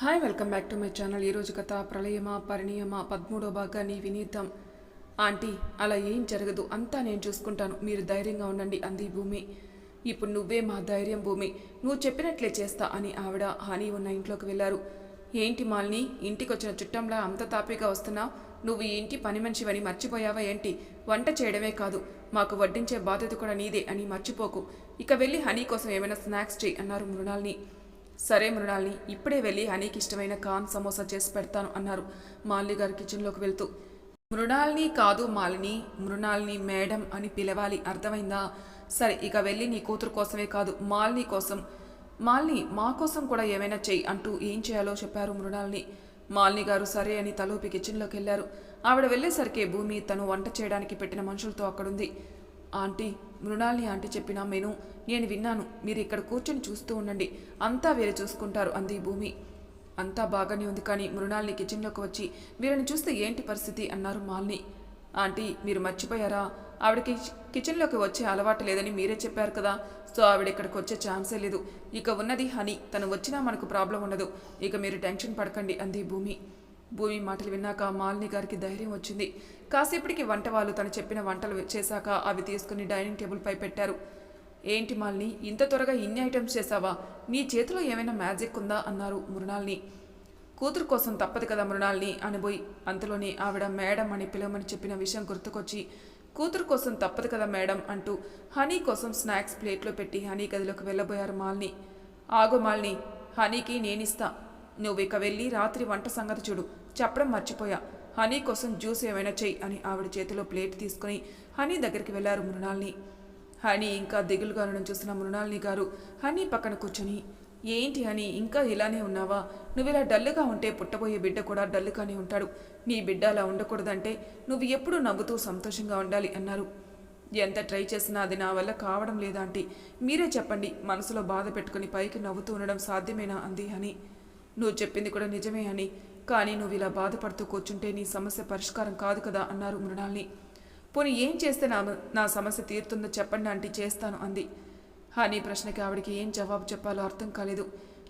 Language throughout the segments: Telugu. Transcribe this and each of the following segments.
Hi welcome back to my channel ఈరోజు కథ ప్రళయమా పరిణయమా పదమూడో భాగాన్ని వినీతం ఆంటీ అలా ఏం జరగదు. అంతా నేను చూసుకుంటాను. మీరు ధైర్యంగా ఉండండి అంది భూమి. ఇప్పుడు నువ్వే మా ధైర్యం భూమి. నువ్వు చెప్పినట్లే చేస్తా అని ఆవిడ హాని ఉన్న ఇంట్లోకి వెళ్ళారు. ఏంటి మాల్ని ఇంటికి వచ్చిన చుట్టంలా అంత తాపీగా వస్తున్నావు? నువ్వు ఈ ఇంటి పని మనిషివని మర్చిపోయావా ఏంటి? వంట చేయడమే కాదు. మాకు వడ్డించే బాధ్యత కూడా నీదే అని మర్చిపోకు. ఇక వెళ్ళి హనీ కోసం ఏమైనా స్నాక్స్ చేయి అన్నారు మృణాల్ని. సరే మృణాల్ని ఇప్పుడే వెళ్ళి హనీకి ఇష్టమైన కాన్ సమోసా చేసి పెడతాను అన్నారు మాలిని గారు కిచెన్లోకి వెళ్తూ. మృణాల్ని కాదు మాలిని మృణాల్ని మేడం అని పిలవాలి అర్థమైందా? సరే ఇక వెళ్ళి నీ కూతురు కోసమే కాదు మాలిని కోసం. మాలిని మా కోసం కూడా ఏమైనా చెయ్యి అంటూ ఏం చేయాలో చెప్పారు మృణాల్ని. మాలిని గారు సరే అని తలూపి కిచెన్లోకి వెళ్ళారు. ఆవిడ వెళ్ళేసరికి భూమి తను వంట చేయడానికి పెట్టిన మనుషులతో అక్కడుంది. ఆంటీ మృణాలిని ఆంటీ చెప్పిన మెను. నేను విన్నాను. మీరు ఇక్కడ కూర్చొని చూస్తూ ఉండండి. అంతా వేరే చూసుకుంటారు అంది భూమి. అంతా బాగానే ఉంది కానీ మృణాల్ని కిచెన్లోకి వచ్చి వీరిని చూస్తే ఏంటి పరిస్థితి అన్నారు మాల్ని. ఆంటీ మీరు మర్చిపోయారా? ఆవిడకి కిచెన్లోకి వచ్చే అలవాటు లేదని మీరే చెప్పారు కదా. సో ఆవిడ ఇక్కడికి వచ్చే ఛాన్సే లేదు. ఇక ఉన్నది హనీ. తను వచ్చినా మనకు ప్రాబ్లం ఉండదు. ఇక మీరు టెన్షన్ పడకండి అంది భూమి. భూమి మాటలు విన్నాక మాలిని గారికి ధైర్యం వచ్చింది. కాసేపటికి వంట వాళ్ళు తను చెప్పిన వంటలు చేశాక అవి తీసుకుని డైనింగ్ టేబుల్పై పెట్టారు. ఏంటి మాలిని ఇంత త్వరగా ఇన్ని ఐటమ్స్ చేశావా? నీ చేతిలో ఏమైనా మ్యాజిక్ ఉందా? అన్నారు మృణాల్ని. కూతురు కోసం తప్పదు కదా మృణాల్ని అనబోయి అంతలోనే ఆవిడ మేడం అని పిలవమని చెప్పిన విషయం గుర్తుకొచ్చి కూతురు కోసం తప్పదు కదా మేడం అంటూ హనీ కోసం స్నాక్స్ ప్లేట్లో పెట్టి హనీ గదిలోకి వెళ్ళబోయారు మాల్ని. ఆగు మాల్ని హనీకి నేనిస్తా. నువ్వు ఇక వెళ్ళి రాత్రి వంట సంగతి చూడు. చెప్పడం మర్చిపోయా. హనీ కోసం జ్యూస్ ఏమైనా చెయ్యి అని ఆవిడ చేతిలో ప్లేట్ తీసుకుని హనీ దగ్గరికి వెళ్ళారు మృణాల్ని. హనీ ఇంకా దిగులుగా ఉండడం చూసిన మృణాల్ని గారు హనీ పక్కన కూర్చొని ఏంటి హనీ ఇంకా ఇలానే ఉన్నావా? నువ్వు ఇలా డల్లుగా ఉంటే పుట్టబోయే బిడ్డ కూడా డల్లుగానే ఉంటాడు. నీ బిడ్డ అలా ఉండకూడదంటే నువ్వు ఎప్పుడూ నవ్వుతూ సంతోషంగా ఉండాలి అన్నారు. ఎంత ట్రై చేసినా అది నా వల్ల కావడం లేదా మీరే చెప్పండి మనసులో బాధ పెట్టుకుని పైకి నవ్వుతూ ఉండడం సాధ్యమేనా? అంది హనీ. నువ్వు చెప్పింది కూడా నిజమే అని కానీ నువ్వు ఇలా బాధపడుతూ కూర్చుంటే నీ సమస్య పరిష్కారం కాదు కదా అన్నారు మృణాల్ని. పోనీ ఏం చేస్తే నా నా సమస్య తీరుతుందో చెప్పండి ఆంటీ చేస్తాను అంది. హనీ ప్రశ్నకి ఆవిడకి ఏం జవాబు చెప్పాలో అర్థం కాలేదు.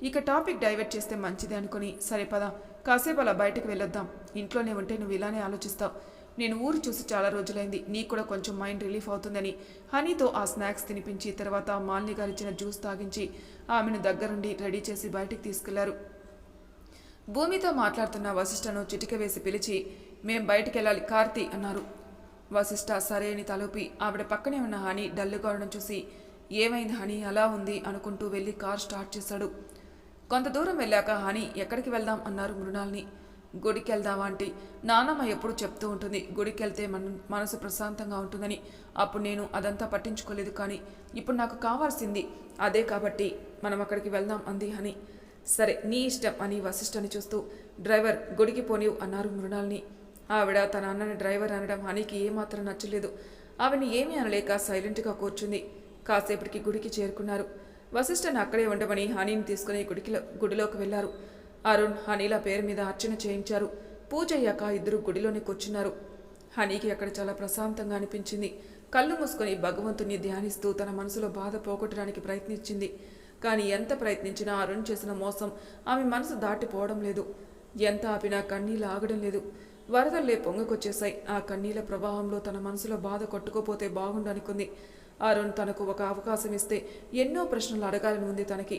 ఇక టాపిక్ డైవర్ట్ చేస్తే మంచిది అనుకుని సరే పద కాసేపు అలా బయటకు వెళ్ళొద్దాం. ఇంట్లోనే ఉంటే నువ్వు ఇలానే ఆలోచిస్తావు. నేను ఊరు చూసి చాలా రోజులైంది నీకు కూడా కొంచెం మైండ్ రిలీఫ్ అవుతుందని. హనీతో ఆ స్నాక్స్ తినిపించి తర్వాత మాలిని గారిచ్చిన జ్యూస్ తాగించి ఆమెను దగ్గరుండి రెడీ చేసి బయటికి తీసుకెళ్ళారు. భూమితో మాట్లాడుతున్న వశిష్ఠను చిటిక వేసి పిలిచి మేం బయటికెళ్ళాలి కార్తీ అన్నారు. వశిష్ఠ సరే అని తలూపి ఆవిడ పక్కనే ఉన్న హనీ డల్లుగా ఉండడం చూసి ఏమైంది హనీ అలా ఉంది అనుకుంటూ వెళ్ళి కార్ స్టార్ట్ చేశాడు. కొంత దూరం వెళ్ళాక హనీ ఎక్కడికి వెళ్దాం అన్నారు మృణాల్ని. గుడికి వెళ్దామా అంటే నానమ్మ ఎప్పుడు చెప్తూ ఉంటుంది గుడికి వెళ్తే మన మనసు ప్రశాంతంగా ఉంటుందని. అప్పుడు నేను అదంతా పట్టించుకోలేదు కానీ ఇప్పుడు నాకు కావాల్సింది అదే కాబట్టి మనం అక్కడికి వెళ్దాం అంది హనీ. సరే నీ ఇష్టం అని వశిష్ఠని చూస్తూ డ్రైవర్ గుడికి పోనివు అన్నారు మృణాల్ని. ఆవిడ తన అన్నని డ్రైవర్ అనడం హనీకి ఏమాత్రం నచ్చలేదు. ఆవిని ఏమీ అనలేక సైలెంట్గా కూర్చుంది. కాసేపటికి గుడికి చేరుకున్నారు. వశిష్ఠను అక్కడే ఉండమని హనీని తీసుకుని గుడికిలో గుడిలోకి వెళ్ళారు. అరుణ్ హనీల పేరు మీద అర్చన చేయించారు. పూజ అయ్యాక ఇద్దరు గుడిలోనే కూర్చున్నారు. హనీకి అక్కడ చాలా ప్రశాంతంగా అనిపించింది. కళ్ళు మూసుకొని భగవంతుని ధ్యానిస్తూ తన మనసులో బాధ పోగొట్టడానికి ప్రయత్నించింది. కానీ ఎంత ప్రయత్నించినా అరుణ్ చేసిన మోసం ఆమె మనసు దాటిపోవడం లేదు. ఎంత ఆపినా కన్నీళ్ళు ఆగడం లేదు. వరదల్లే పొంగకొచ్చేశాయి. ఆ కన్నీళ్ళ ప్రవాహంలో తన మనసులో బాధ కొట్టుకోపోతే బాగుండు అనుకుంది అరుణ్ తనకు ఒక అవకాశం ఇస్తే ఎన్నో ప్రశ్నలు అడగాలని ఉంది తనకి.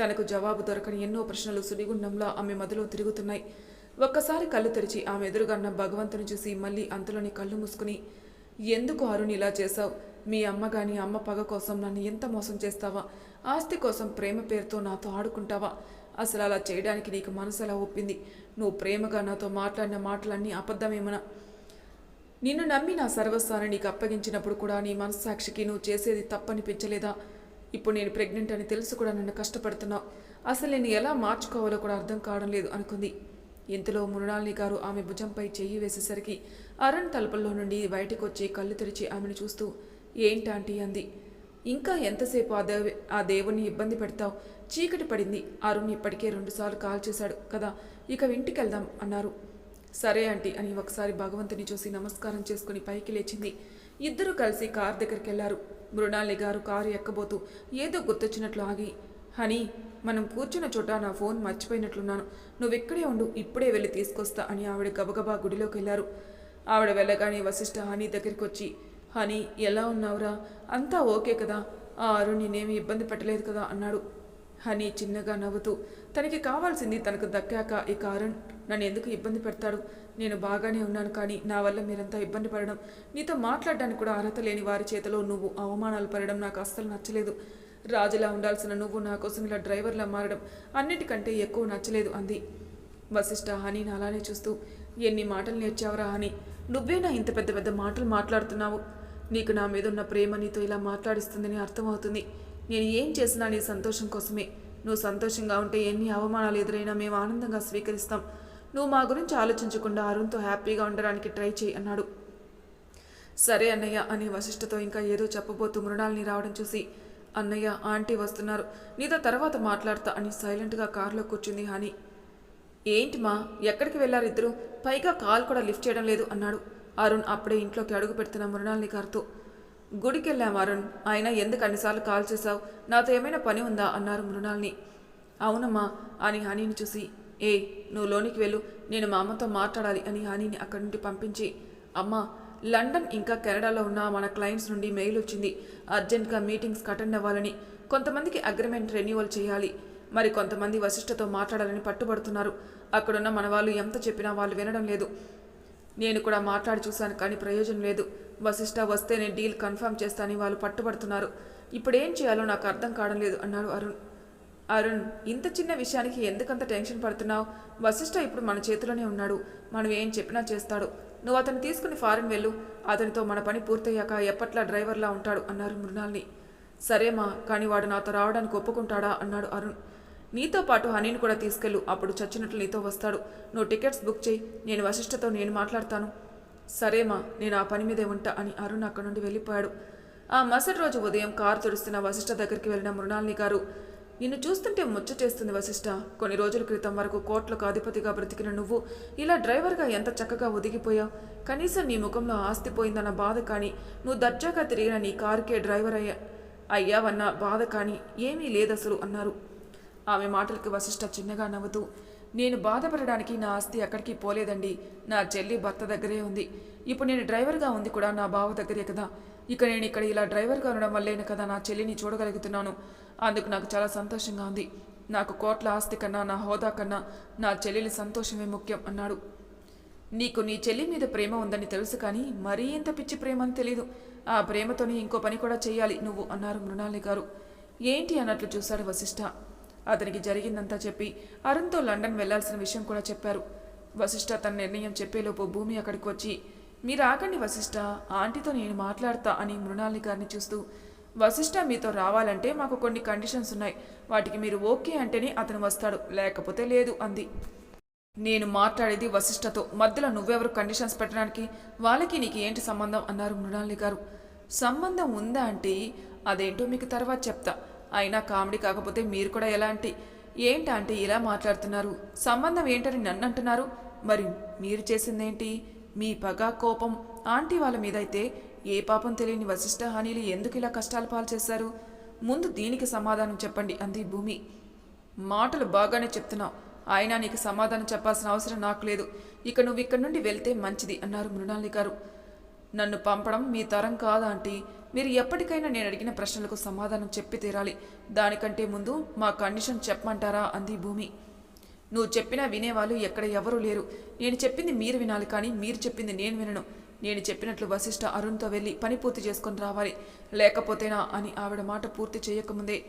తనకు జవాబు దొరకని ఎన్నో ప్రశ్నలు సునిగుండంలో ఆమె మదిలో తిరుగుతున్నాయి. ఒక్కసారి కళ్ళు తెరిచి ఆమె ఎదురుగన్న భగవంతుని చూసి మళ్ళీ అంతలోని కళ్ళు మూసుకుని ఎందుకు అరుణ్ ఇలా చేశావు? మీ అమ్మ కానీ అమ్మ పగ కోసం నన్ను ఎంత మోసం చేస్తావా? ఆస్తి కోసం ప్రేమ పేరుతో నాతో ఆడుకుంటావా? అసలు అలా చేయడానికి నీకు మనసు అలా ఒప్పింది. నువ్వు ప్రేమగా నాతో మాట్లాడిన మాటలన్నీ అబద్ధమేమనా? నిన్ను నమ్మి నా సర్వస్వాన్ని నీకు అప్పగించినప్పుడు కూడా నీ మనస్సాక్షికి నువ్వు చేసేది తప్పనిపించలేదా? ఇప్పుడు నేను ప్రెగ్నెంట్ అని తెలుసు కూడా నన్ను కష్టపడుతున్నావు. అసలు నేను ఎలా మార్చుకోవాలో కూడా అర్థం కావడం లేదు అనుకుంది. ఇంతలో మృణాలిని గారు ఆమె భుజంపై చెయ్యి వేసేసరికి అరుణ్ తలుపుల్లో నుండి బయటకు వచ్చి కళ్ళు తెరిచి ఆమెను చూస్తూ ఏంటాంటీ అంది. ఇంకా ఎంతసేపు ఆ దేవి ఆ దేవుణ్ణి ఇబ్బంది పెడతావు? చీకటి పడింది. అరుణ్ ఇప్పటికే రెండుసార్లు కాల్ చేశాడు. కదా ఇక ఇంటికి వెళ్దాం అన్నారు. సరే ఆంటీ అని ఒకసారి భగవంతుని చూసి నమస్కారం చేసుకుని పైకి లేచింది. ఇద్దరూ కలిసి కార్ దగ్గరికి వెళ్ళారు మృణాలి గారు కారు ఎక్కబోతూ ఏదో గుర్తొచ్చినట్లు ఆగి హనీ మనం కూర్చున్న చోట నా ఫోన్ మర్చిపోయినట్లున్నాను. నువ్వు ఇక్కడే ఉండు ఇప్పుడే వెళ్ళి తీసుకొస్తా అని ఆవిడ గబగబా గుడిలోకి వెళ్ళారు ఆవిడ వెళ్ళగానే వశిష్ఠ హనీ దగ్గరికి వచ్చి హనీ ఎలా ఉన్నావురా? అంతా ఓకే కదా? ఆ అరుణ్ నేనేమి ఇబ్బంది పెట్టలేదు కదా? అన్నాడు. హనీ చిన్నగా నవ్వుతూ తనకి కావాల్సింది తనకు దక్కాక ఇక అరుణ్ నన్ను ఎందుకు ఇబ్బంది పెడతాడు? నేను బాగానే ఉన్నాను కానీ నా వల్ల మీరంతా ఇబ్బంది పడడం నీతో మాట్లాడడానికి కూడా అర్హత లేని వారి చేతిలో నువ్వు అవమానాలు పడడం నాకు అస్సలు నచ్చలేదు. రాజులా ఉండాల్సిన నువ్వు నా కోసం ఇలా డ్రైవర్లా మారడం అన్నిటికంటే ఎక్కువ నచ్చలేదు అంది. వశిష్ఠ హనీని అలానే చూస్తూ ఎన్ని మాటలు నేర్చావురా అని నువ్వేనా ఇంత పెద్ద పెద్ద మాటలు మాట్లాడుతున్నావు? నీకు నా మీద ఉన్న ప్రేమ నీతో ఇలా మాట్లాడిస్తుందని అర్థమవుతుంది. నేను ఏం చేసినా నీ సంతోషం కోసమే. నువ్వు సంతోషంగా ఉంటే ఎన్ని అవమానాలు ఎదురైనా మేము ఆనందంగా స్వీకరిస్తాం. నువ్వు మా గురించి ఆలోచించకుండా అరుణ్తో హ్యాపీగా ఉండడానికి ట్రై చేయి అన్నాడు. సరే అన్నయ్య అని వశిష్ఠతో ఇంకా ఏదో చెప్పబోతూ మృణాల్ని రావడం చూసి అన్నయ్య ఆంటీ వస్తున్నారు. నీతో తర్వాత మాట్లాడతా అని సైలెంట్గా కారులో కూర్చుంది హాని. ఏంటి మా ఎక్కడికి వెళ్ళారు ఇద్దరు? పైగా కాల్ కూడా లిఫ్ట్ చేయడం లేదు అన్నాడు. అరుణ్ అప్పుడే ఇంట్లోకి అడుగు పెడుతున్న మృణాల్ని కారుతూ గుడికెళ్ళాం అరుణ్. ఆయన ఎందుకు అన్నిసార్లు కాల్ చేశావు? నాతో ఏమైనా పని ఉందా? అన్నారు మృణాల్ని. అవునమ్మా అని హనీని చూసి ఏ నువ్వు లోనికి వెళ్ళు. నేను మా అమ్మతో మాట్లాడాలి అని హనీని అక్కడి నుండి పంపించి అమ్మా లండన్ ఇంకా కెనడాలో ఉన్న మన క్లయింట్స్ నుండి మెయిల్ వచ్చింది. అర్జెంట్గా మీటింగ్స్కి అటెండ్ అవ్వాలని. కొంతమందికి అగ్రిమెంట్ రెన్యువల్ చేయాలి. మరి కొంతమంది వశిష్ఠతో మాట్లాడాలని పట్టుబడుతున్నారు. అక్కడున్న మన వాళ్ళు ఎంత చెప్పినా వాళ్ళు వినడం లేదు. నేను కూడా మాట్లాడి చూశాను కానీ ప్రయోజనం లేదు. వశిష్ఠ వస్తే నేను డీల్ కన్ఫర్మ్ చేస్తానని వాళ్ళు పట్టుబడుతున్నారు. ఇప్పుడు ఏం చేయాలో నాకు అర్థం కావడం లేదు అన్నాడు అరుణ్. అరుణ్ ఇంత చిన్న విషయానికి ఎందుకంత టెన్షన్ పడుతున్నావు? వశిష్ఠ ఇప్పుడు మన చేతిలోనే ఉన్నాడు. మనం ఏం చెప్పినా చేస్తాడు. నువ్వు అతను తీసుకుని ఫారెన్ వెళ్ళు. అతనితో మన పని పూర్తయ్యాక ఎప్పట్లా డ్రైవర్లా ఉంటాడు అన్నారు మృణాల్ని. సరేమా కానీ వాడు నాతో రావడానికి ఒప్పుకుంటాడా అన్నాడు అరుణ్. నీతో పాటు హనీని కూడా తీసుకెళ్ళు. అప్పుడు చచ్చినట్లు నీతో వస్తాడు. నువ్వు టికెట్స్ బుక్ చేయి. నేను వశిష్ఠతో నేను మాట్లాడతాను. సరేమా నేను ఆ పని మీదే ఉంటా అని అరుణ్ అక్కడి నుండి వెళ్ళిపోయాడు. ఆ మరుసటి రోజు ఉదయం కారు తుడుస్తున్న వశిష్ఠ దగ్గరికి వెళ్ళిన మృణాలిని గారు నిన్ను చూస్తుంటే ముచ్చటేస్తుంది వశిష్ఠ. కొన్ని రోజుల క్రితం వరకు కోట్లకు అధిపతిగా బ్రతికిన నువ్వు ఇలా డ్రైవర్గా ఎంత చక్కగా ఒదిగిపోయావు? కనీసం నీ ముఖంలో ఆస్తి పోయిందన్న బాధ కానీ నువ్వు దర్జాగా తిరిగిన నీ కారుకే డ్రైవర్ అయ్యా అయ్యావన్న బాధ కానీ ఏమీ లేదసలు అన్నారు. ఆమె మాటలకు వశిష్ఠ చిన్నగా నవ్వుతూ నేను బాధపడడానికి నా ఆస్తి ఎక్కడికి పోలేదండి. నా చెల్లి భర్త దగ్గరే ఉంది. ఇప్పుడు నేను డ్రైవర్గా ఉంది కూడా నా బావ దగ్గరే కదా. ఇక నేను ఇక్కడ ఇలా డ్రైవర్గా ఉండడం వల్లేను కదా నా చెల్లిని చూడగలుగుతున్నాను. అందుకు నాకు చాలా సంతోషంగా ఉంది. నాకు కోట్ల ఆస్తి కన్నా నా హోదా కన్నా నా చెల్లెలి సంతోషమే ముఖ్యం అన్నాడు. నీకు నీ చెల్లి మీద ప్రేమ ఉందని తెలుసు కానీ మరీ ఇంత పిచ్చి ప్రేమ అని తెలీదు. ఆ ప్రేమతోనే ఇంకో పని కూడా చేయాలి నువ్వు అన్నారు మృణాలి గారు. ఏంటి అన్నట్లు చూశాడు వశిష్ఠ అతనికి జరిగిందంతా చెప్పి అరుణ్తో లండన్ వెళ్ళాల్సిన విషయం కూడా చెప్పారు. వశిష్ఠ తన నిర్ణయం చెప్పేలోపు భూమి అక్కడికి వచ్చి మీరు ఆకండి వశిష్ఠ ఆంటీతో నేను మాట్లాడతా అని మృణాలి గారిని చూస్తూ వశిష్ఠ మీతో రావాలంటే మాకు కొన్ని కండిషన్స్ ఉన్నాయి. వాటికి మీరు ఓకే అంటేనే అతను వస్తాడు. లేకపోతే లేదు అంది. నేను మాట్లాడేది వశిష్ఠతో. మధ్యలో నువ్వెవరు కండిషన్స్ పెట్టడానికి? వాళ్ళకి నీకు ఏంటి సంబంధం? అన్నారు మృణాలి గారు. సంబంధం ఉందా అంటే అదేంటో మీకు తర్వాత చెప్తా. అయినా కామెడీ కాకపోతే మీరు కూడా ఎలాంటి? ఏంటా అంటే ఇలా మాట్లాడుతున్నారు? సంబంధం ఏంటని నన్ను అంటున్నారు మరి మీరు చేసిందేంటి? మీ పగ కోపం ఆంటీ వాళ్ళ మీద అయితే ఏ పాపం తెలియని వశిష్ఠ హానీలు ఎందుకు ఇలా కష్టాలు పాలు చేశారు? ముందు దీనికి సమాధానం చెప్పండి అంది భూమి. మాటలు బాగానే చెప్తున్నావు. ఆయన నీకు సమాధానం చెప్పాల్సిన అవసరం నాకు లేదు. ఇక నువ్వు ఇక్కడి నుండి వెళ్తే మంచిది అన్నారు మృణాలి గారు. నన్ను పంపడం మీ తరం కాదా ఆంటీ? మీరు ఎప్పటికైనా నేను అడిగిన ప్రశ్నలకు సమాధానం చెప్పి తీరాలి. దానికంటే ముందు మా కండిషన్ చెప్పమంటారా అంది భూమి. నువ్వు చెప్పినా వినేవాళ్ళు ఎక్కడ ఎవరూ లేరు. నేను చెప్పింది మీరు వినాలి కానీ మీరు చెప్పింది నేను వినను. నేను చెప్పినట్లు వశిష్ఠ అరుణ్తో వెళ్ళి పని పూర్తి చేసుకొని రావాలి. లేకపోతేనా అని ఆవిడ మాట పూర్తి చేయకముందే.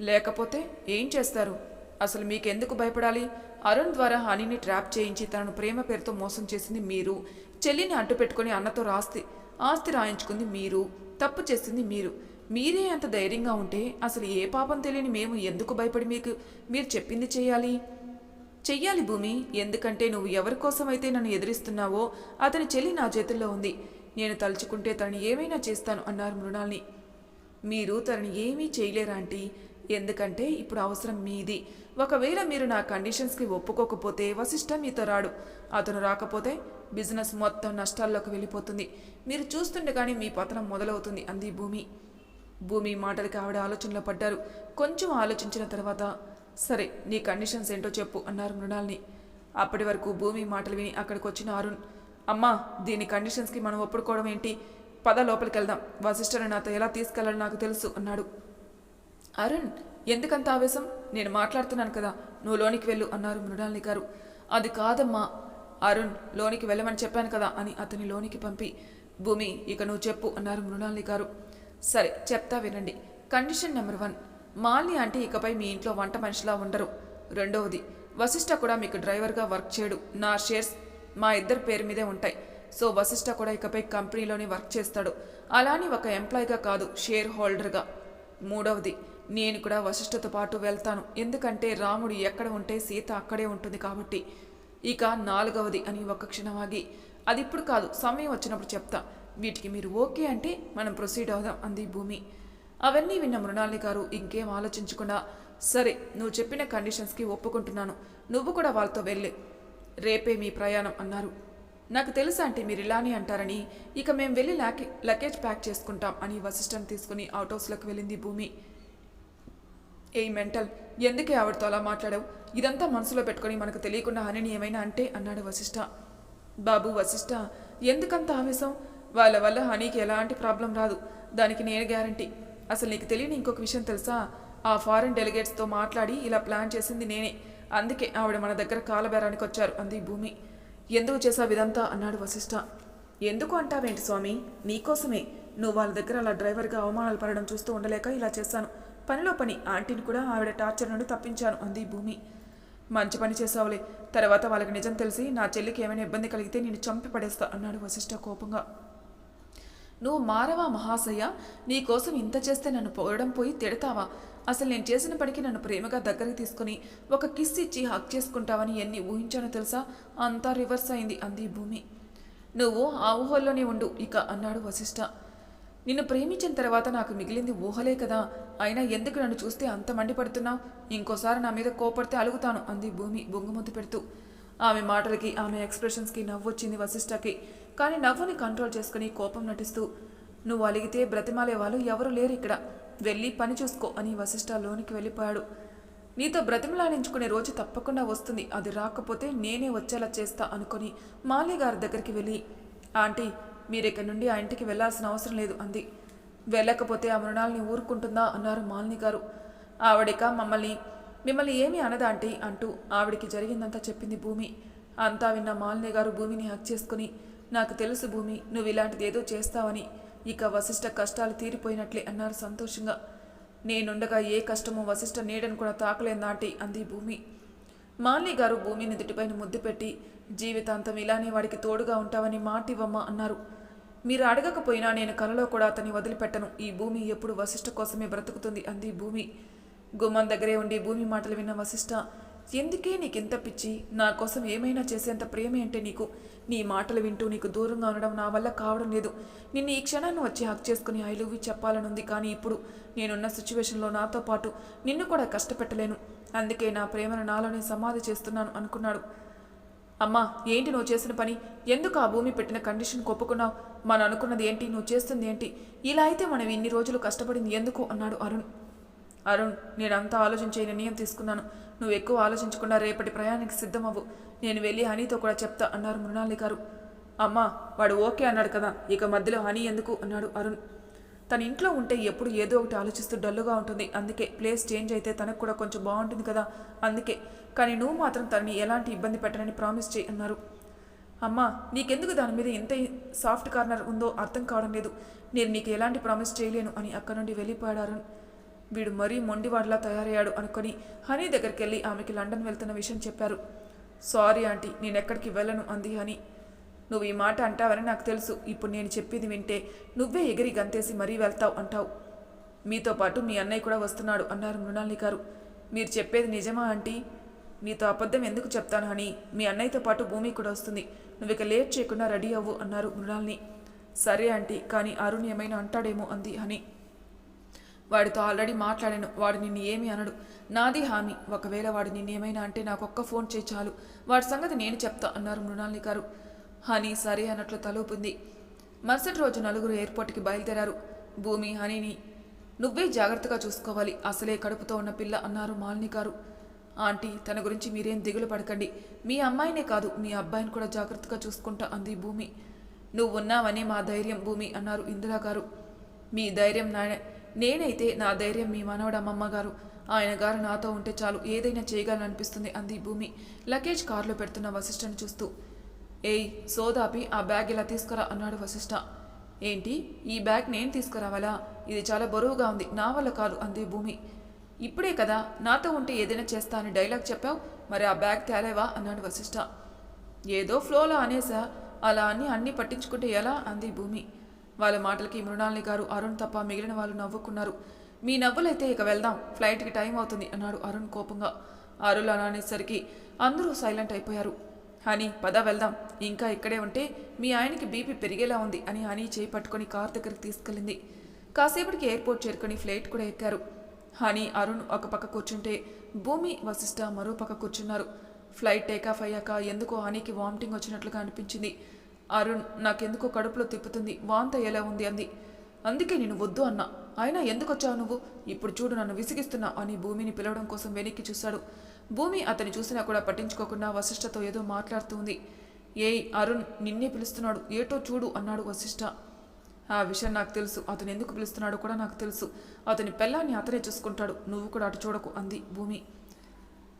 లేకపోతే ఏం చేస్తారు? అసలు మీకెందుకు భయపడాలి? అరుణ్ ద్వారా హనీని ట్రాప్ చేయించి తనను ప్రేమ పేరుతో మోసం చేసింది మీరు. చెల్లిని అడ్డు పెట్టుకుని అన్నతో రాస్తి ఆస్తి రాయించుకుంది మీరు తప్పు చేసింది మీరు. మీరే అంత ధైర్యంగా ఉంటే అసలు ఏ పాపం తెలియని మేము ఎందుకు భయపడి మీకు మీరు చెప్పింది చేయాలి? చెయ్యాలి భూమి ఎందుకంటే నువ్వు ఎవరి కోసమైతే నన్ను ఎదిరిస్తున్నావో అతని చెల్లి నా చేతుల్లో ఉంది. నేను తలుచుకుంటే తనని ఏమైనా చేస్తాను అన్నారు మృణాల్ని. మీరు తనని ఏమీ చేయలేరా ఆంటీ? ఎందుకంటే ఇప్పుడు అవసరం మీది. ఒకవేళ మీరు నా కండిషన్స్కి ఒప్పుకోకపోతే వశిష్ఠ మీతో రాడు. అతను రాకపోతే బిజినెస్ మొత్తం నష్టాల్లోకి వెళ్ళిపోతుంది. మీరు చూస్తుండగానే మీ పతనం మొదలవుతుంది అంది భూమి. భూమి మాటలకి ఆవిడ ఆలోచనలో పడ్డారు. కొంచెం ఆలోచించిన తర్వాత సరే నీ కండిషన్స్ ఏంటో చెప్పు అన్నారు మృణాల్ని. అప్పటి వరకు భూమి మాటలు విని అక్కడికి వచ్చిన అరుణ్ అమ్మా దీని కండిషన్స్కి మనం ఒప్పుకోవడం ఏంటి? పద లోపలికి వెళ్దాం. వశిష్ఠను నాతో ఎలా తీసుకెళ్ళాలో నాకు తెలుసు అన్నాడు. అరుణ్ ఎందుకంత ఆవేశం? నేను మాట్లాడుతున్నాను కదా నువ్వు లోనికి వెళ్ళు అన్నారు మృణాల్ని గారు. అది కాదమ్మా అరుణ్ లోనికి వెళ్ళమని చెప్పాను కదా అని అతని లోనికి పంపి భూమి ఇక నువ్వు చెప్పు అన్నారు మృణాలిని గారు. సరే చెప్తా వినండి. కండిషన్ నెంబర్ వన్ మాలిని అంటే ఇకపై మీ ఇంట్లో వంట మనిషిలా ఉండరు. రెండవది వశిష్ఠ కూడా మీకు డ్రైవర్గా వర్క్ చేయడు. నా షేర్స్ మా ఇద్దరి పేరు మీదే ఉంటాయి. సో వశిష్ఠ కూడా ఇకపై కంపెనీలోనే వర్క్ చేస్తాడు. అలాని ఒక ఎంప్లాయీగా కాదు షేర్ హోల్డర్గా. మూడవది నేను కూడా వశిష్ఠతో పాటు వెళ్తాను. ఎందుకంటే రాముడు ఎక్కడ ఉంటే సీత అక్కడే ఉంటుంది కాబట్టి ఇక నాలుగవది అని ఒక క్షణం ఆగి అది ఇప్పుడు కాదు సమయం వచ్చినప్పుడు చెప్తా. వీటికి మీరు ఓకే అంటే మనం ప్రొసీడ్ అవుదాం అంది భూమి. అవన్నీ విన్న మృణాలిని గారు ఇంకేం ఆలోచించకుండా సరే నువ్వు చెప్పిన కండిషన్స్కి ఒప్పుకుంటున్నాను. నువ్వు కూడా వాళ్ళతో వెళ్ళే. రేపే మీ ప్రయాణం అన్నారు. నాకు తెలుసా అంటే మీరు ఇలానే అంటారని. ఇక మేము వెళ్ళి లాకే లగేజ్ ప్యాక్ చేసుకుంటాం అని వశిష్టం తీసుకుని అవుట్ హౌస్లోకి వెళ్ళింది భూమి. ఏ మెంటల్ ఎందుకే ఆవిడతో అలా మాట్లాడావు? ఇదంతా మనసులో పెట్టుకొని మనకు తెలియకుండా హనిని ఏమైనా అంటే అన్నాడు వశిష్ఠ బాబు వశిష్ఠ ఎందుకంత ఆవేశం? వాళ్ళ వల్ల హనీకి ఎలాంటి ప్రాబ్లం రాదు. దానికి నేను గ్యారంటీ. అసలు నీకు తెలియని ఇంకొక విషయం తెలుసా? ఆ ఫారెన్ డెలిగేట్స్తో మాట్లాడి ఇలా ప్లాన్ చేసింది నేనే. అందుకే ఆవిడ మన దగ్గర కాలబేరానికి వచ్చారు అంది భూమి. ఎందుకు చేసావు ఇదంతా? అన్నాడు వశిష్ఠ ఎందుకు అంటావేంటి స్వామి? నీకోసమే. నువ్వు వాళ్ళ దగ్గర అలా డ్రైవర్గా అవమానాలు పడడం చూస్తూ ఉండలేక ఇలా చేశాను. పనిలో పని. ఆంటీని కూడా ఆవిడ టార్చర్ నుండి తప్పించాను అంది భూమి. మంచి పని చేసావులే తర్వాత వాళ్ళకి నిజం తెలిసి నా చెల్లికి ఏమైనా ఇబ్బంది కలిగితే నేను చంపి పడేస్తా అన్నాడు వశిష్ఠ కోపంగా. నువ్వు మారవా మహాశయ? నీకోసం ఇంత చేస్తే నన్ను పొగడం పోయి తిడతావా? అసలు నేను చేసిన పనికి నన్ను ప్రేమగా దగ్గరికి తీసుకుని ఒక కిస్ ఇచ్చి హక్ చేసుకుంటావని ఎన్ని ఊహించానో తెలుసా? అంతా రివర్స్ అయింది అంది భూమి. నువ్వు ఆ ఊహల్లోనే ఉండు ఇక అన్నాడు వశిష్ఠ నిన్ను ప్రేమించిన తర్వాత నాకు మిగిలింది ఊహలే కదా. అయినా ఎందుకు నన్ను చూస్తే అంత మండిపడుతున్నావు ఇంకోసారి నా మీద కోపడితే అలుగుతాను అంది భూమి బొంగుముద్దు పెడుతూ. ఆమె మాటలకి ఆమె ఎక్స్ప్రెషన్స్కి నవ్వొచ్చింది వశిష్ఠకి. కానీ నవ్వుని కంట్రోల్ చేసుకుని కోపం నటిస్తూ నువ్వు అలిగితే బ్రతిమాలే వాళ్ళు ఎవరు లేరు ఇక్కడ. వెళ్ళి పని చూసుకో అని వశిష్ఠ లోనికి వెళ్ళిపోయాడు. నీతో బ్రతిమలాడించుకునే రోజు తప్పకుండా వస్తుంది. అది రాకపోతే నేనే వచ్చేలా చేస్తా అనుకొని మాలిగారి దగ్గరికి వెళ్ళి ఆంటీ మీరు ఇక్కడి నుండి ఆ ఇంటికి వెళ్ళాల్సిన అవసరం లేదు అంది. వెళ్ళకపోతే ఆ మృణాల్ని ఊరుకుంటుందా? అన్నారు మాలిని గారు. ఆవిడిక మమ్మల్ని మిమ్మల్ని ఏమి అనదా అంటూ ఆవిడికి జరిగిందంతా చెప్పింది భూమి. అంతా విన్న మాలిని గారు భూమిని హక్ చేసుకుని నాకు తెలుసు భూమి నువ్వు ఇలాంటిది ఏదో చేస్తావని ఇక వశిష్ఠ కష్టాలు తీరిపోయినట్లే అన్నారు సంతోషంగా. నేనుండగా ఏ కష్టమో వశిష్ఠ నీడను కూడా తాకలేందాంటి అంది భూమి. మాలిని గారు భూమిని దిటిపైన ముద్దు పెట్టి జీవితాంతం ఇలానే వాడికి తోడుగా ఉంటావని మాటివ్వమ్మ అన్నారు. మీరు అడగకపోయినా నేను కలలో కూడా అతన్ని వదిలిపెట్టను. ఈ భూమి ఎప్పుడు వశిష్ఠ కోసమే బ్రతుకుతుంది అంది భూమి. గుమ్మం దగ్గరే ఉండి భూమి మాటలు విన్న వశిష్ఠ ఎందుకే నీకింత పిచ్చి? నా కోసం ఏమైనా చేసేంత ప్రేమ అంటే నీకు? నీ మాటలు వింటూ నీకు దూరంగా ఉండడం నా వల్ల కావడం లేదు. నిన్ను ఈ క్షణాన్ని వచ్చి హక్ చేసుకుని ఐ లవ్ యూ చెప్పాలనుంది కానీ ఇప్పుడు నేనున్న సిచ్యువేషన్లో నాతో పాటు నిన్ను కూడా కష్టపెట్టలేను. అందుకే నా ప్రేమను నాలోనే సమాధి చేస్తున్నాను అనుకున్నాడు. అమ్మా ఏంటి నువ్వు చేసిన పని? ఎందుకు ఆ భూమి పెట్టిన కండిషన్ ఒప్పుకున్నావు మనం అనుకున్నది ఏంటి? నువ్వు చేస్తుంది ఏంటి? ఇలా అయితే మనం ఇన్ని రోజులు కష్టపడింది ఎందుకు? అన్నాడు అరుణ్. అరుణ్ నేనంతా ఆలోచించే నిర్ణయం తీసుకున్నాను. నువ్వు ఎక్కువ ఆలోచించకుండా రేపటి ప్రయాణానికి సిద్ధమవ్వు. నేను వెళ్ళి హనీతో కూడా చెప్తా అన్నారు మృణాలి గారు అమ్మా వాడు ఓకే అన్నాడు కదా ఇక మధ్యలో హనీ ఎందుకు? అన్నాడు అరుణ్. తన ఇంట్లో ఉంటే ఎప్పుడు ఏదో ఒకటి ఆలోచిస్తూ డల్లుగా ఉంటుంది. అందుకే ప్లేస్ చేంజ్ అయితే తనకు కూడా కొంచెం బాగుంటుంది కదా? అందుకే. కానీ నువ్వు మాత్రం తనని ఎలాంటి ఇబ్బంది పెట్టనని ప్రామిస్ చేయి అన్నారు. అమ్మా నీకెందుకు దాని మీద ఎంత సాఫ్ట్ కార్నర్ ఉందో అర్థం కావడం లేదు. నేను నీకు ఎలాంటి ప్రామిస్ చేయలేను అని అక్కడ నుండి వెళ్ళిపోయాడు అరుణ్ వీడు మరీ మొండివాడిలా తయారయ్యాడు అనుకొని హనీ దగ్గరికి వెళ్ళి ఆమెకి లండన్ వెళ్తున్న విషయం చెప్పారు. సారీ ఆంటీ నేను ఎక్కడికి వెళ్ళను అంది హనీ. నువ్వు ఈ మాట అంటావని నాకు తెలుసు. ఇప్పుడు నేను చెప్పేది వింటే నువ్వే ఎగిరి గంతేసి మరీ వెళ్తావు అంటావు. మీతో పాటు మీ అన్నయ్య కూడా వస్తున్నాడు అన్నారు మృణాలి గారు. మీరు చెప్పేది నిజమా ఆంటీ? నీతో అబద్ధం ఎందుకు చెప్తాను అని మీ అన్నయ్యతో పాటు భూమి కూడా వస్తుంది. నువ్వు ఇక లేట్ చేయకుండా రెడీ అవ్వు అన్నారు మృణాల్ని. సరే ఆంటీ కానీ అరుణ్ ఏమైనా అంటాడేమో అంది హని. వాడితో ఆల్రెడీ మాట్లాడాను. వాడు నిన్ను ఏమీ అనడు. నాది హామీ. ఒకవేళ వాడు నిన్నేమైనా అంటే నాకు ఒక్క ఫోన్ చేయి చాలు. వాడి సంగతి నేను చెప్తా అన్నారు మృణాల్ని గారు. హనీ సరే అన్నట్లు తలూపింది. మరుసటి రోజు నలుగురు ఎయిర్పోర్ట్కి బయలుదేరారు. భూమి హనీని. నువ్వే జాగ్రత్తగా చూసుకోవాలి. అసలే కడుపుతో ఉన్న పిల్ల అన్నారు మాలిని గారు. ఆంటీ తన గురించి మీరేం దిగులు పడకండి. మీ అమ్మాయినే కాదు మీ అబ్బాయిని కూడా జాగ్రత్తగా చూసుకుంటా అంది భూమి. నువ్వు ఉన్నావని మా ధైర్యం భూమి అన్నారు ఇందిరా గారు. మీ ధైర్యం నా నేనైతే నా ధైర్యం మీ మనవడమ్మమ్మ గారు. ఆయన గారు నాతో ఉంటే చాలు ఏదైనా చేయగలననిపిస్తుంది అంది భూమి. లగేజ్ కారులో పెడుతున్న వశిష్ఠను చూస్తూ. ఏయ్ సోదాపి ఆ బ్యాగ్ ఇలా తీసుకురా అన్నాడు వశిష్ఠ ఏంటి? ఈ బ్యాగ్ నేను తీసుకురావాలా? ఇది చాలా బరువుగా ఉంది. నా వల్ల కాదు అంది భూమి. ఇప్పుడే కదా నాతో ఉంటే ఏదైనా చేస్తా అని డైలాగ్ చెప్పావు? మరి ఆ బ్యాగ్ తేలేవా? అన్నాడు వశిష్ఠ ఏదో ఫ్లోలో అనేసా అలా అని అన్ని పట్టించుకుంటే ఎలా? అంది భూమి. వాళ్ళ మాటలకి మృణాలిని గారు అరుణ్ తప్ప మిగిలిన వాళ్ళు నవ్వుకున్నారు. మీ నవ్వులైతే ఇక వెళ్దాం ఫ్లైట్కి టైం అవుతుంది అన్నాడు అరుణ్ కోపంగా. అరుణ్ అలా అనేసరికి అందరూ సైలెంట్ అయిపోయారు. హనీ పద వెళ్దాం. ఇంకా ఇక్కడే ఉంటే మీ ఆయనకి బీపీ పెరిగేలా ఉంది అని హనీ చేయి పట్టుకొని కార్ దగ్గరికి తీసుకెళ్ళింది. కాసేపటికి ఎయిర్పోర్ట్ చేరుకొని ఫ్లైట్ కూడా ఎక్కారు. హనీ అరుణ్ ఒక పక్క కూర్చుంటే భూమి వశిష్ఠ మరో పక్క కూర్చున్నారు. ఫ్లైట్ టేకాఫ్ అయ్యాక ఎందుకో హనీకి వామిటింగ్ వచ్చినట్లుగా అనిపించింది. అరుణ్ నాకెందుకో కడుపులో తిప్పుతుంది. వాంత ఎలా ఉంది అంది. అందుకే నేను వద్దు అన్నా. అయినా ఎందుకు వచ్చావు నువ్వు? ఇప్పుడు చూడు నన్ను విసిగిస్తున్నా అని భూమిని పిలవడం కోసం వెనక్కి చూశాడు. భూమి అతని చూసినా కూడా పట్టించుకోకుండా వశిష్ఠతో ఏదో మాట్లాడుతూ ఉంది ఏయ్ అరుణ్ నిన్నే పిలుస్తున్నాడు. ఏటో చూడు అన్నాడు వశిష్ఠ. ఆ విషయం నాకు తెలుసు. అతను ఎందుకు పిలుస్తున్నాడో కూడా నాకు తెలుసు. అతని పెళ్ళాన్ని అతనే చూసుకుంటాడు. నువ్వు కూడా అటు చూడకు అంది భూమి.